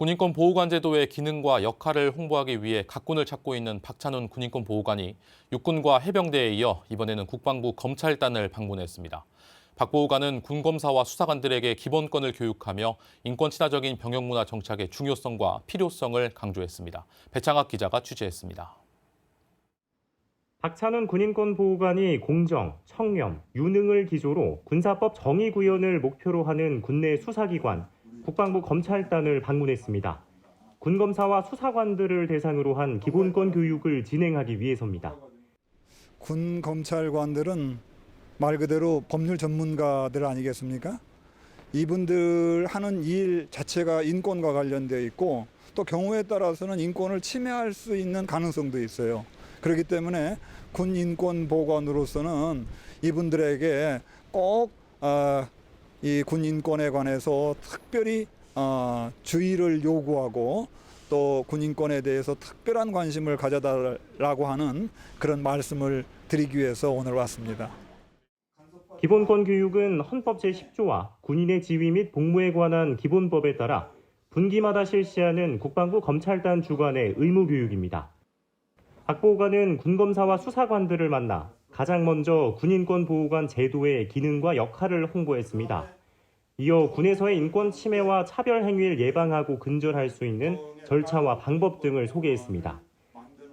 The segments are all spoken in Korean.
군인권 보호관 제도의 기능과 역할을 홍보하기 위해 각군을 찾고 있는 박찬훈 군인권 보호관이 육군과 해병대에 이어 이번에는 국방부 검찰단을 방문했습니다. 박 보호관은 군 검사와 수사관들에게 기본권을 교육하며 인권 친화적인 병역 문화 정착의 중요성과 필요성을 강조했습니다. 배창학 기자가 취재했습니다. 박찬훈 군인권 보호관이 공정, 청렴, 유능을 기조로 군사법 정의 구현을 목표로 하는 군내 수사기관 국방부 검찰단을 방문했습니다. 군검사와 수사관들을 대상으로 한 기본권 교육을 진행하기 위해서입니다. 군 검찰관들은 말 그대로 법률 전문가들 아니겠습니까? 이분들 하는 일 자체가 인권과 관련되어 있고 또 경우에 따라서는 인권을 침해할 수 있는 가능성도 있어요. 그렇기 때문에 군 인권 보관으로서는 이분들에게 꼭 이 군 인권에 관해서 특별히 어, 주의를 요구하고 또 군인권에 대해서 특별한 관심을 가져달라고 하는 그런 말씀을 드리기 위해서 오늘 왔습니다. 기본권 교육은 헌법 제10조와 군인의 지위 및 복무에 관한 기본법에 따라 분기마다 실시하는 국방부 검찰단 주관의 의무 교육입니다. 박 보호관은 군검사와 수사관들을 만나 가장 먼저 군인권 보호관 제도의 기능과 역할을 홍보했습니다. 이어 군에서의 인권 침해와 차별 행위를 예방하고 근절할 수 있는 절차와 방법 등을 소개했습니다.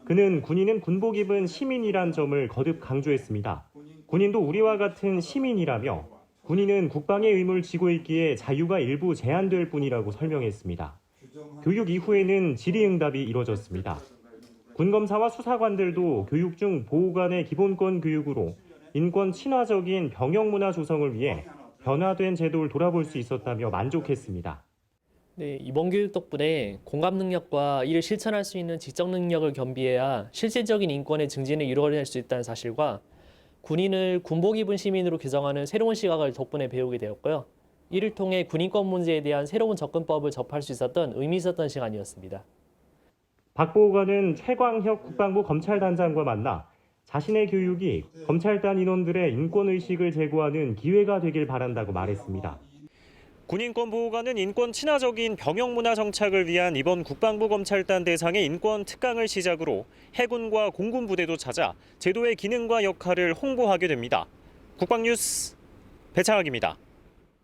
그는 군인은 군복 입은 시민이란 점을 거듭 강조했습니다. 군인도 우리와 같은 시민이라며 군인은 국방의 의무를 지고 있기에 자유가 일부 제한될 뿐이라고 설명했습니다. 교육 이후에는 질의응답이 이뤄졌습니다. 군검사와 수사관들도 교육 중 보호관의 기본권 교육으로 인권 친화적인 병역 문화 조성을 위해 변화된 제도를 돌아볼 수 있었다며 만족했습니다. 네, 이번 교육 덕분에 공감 능력과 이를 실천할 수 있는 지적 능력을 겸비해야 실질적인 인권의 증진을 이루어낼 수 있다는 사실과 군인을 군복 입은 시민으로 규정하는 새로운 시각을 덕분에 배우게 되었고요. 이를 통해 군인권 문제에 대한 새로운 접근법을 접할 수 있었던 의미 있었던 시간이었습니다. 박 보호관은 최광혁 국방부 검찰단장과 만나 자신의 교육이 검찰단 인원들의 인권 의식을 제고하는 기회가 되길 바란다고 말했습니다. 군인권 보호관은 인권 친화적인 병역 문화 정착을 위한 이번 국방부 검찰단 대상의 인권 특강을 시작으로 해군과 공군 부대도 찾아 제도의 기능과 역할을 홍보하게 됩니다. 국방뉴스 배창학입니다.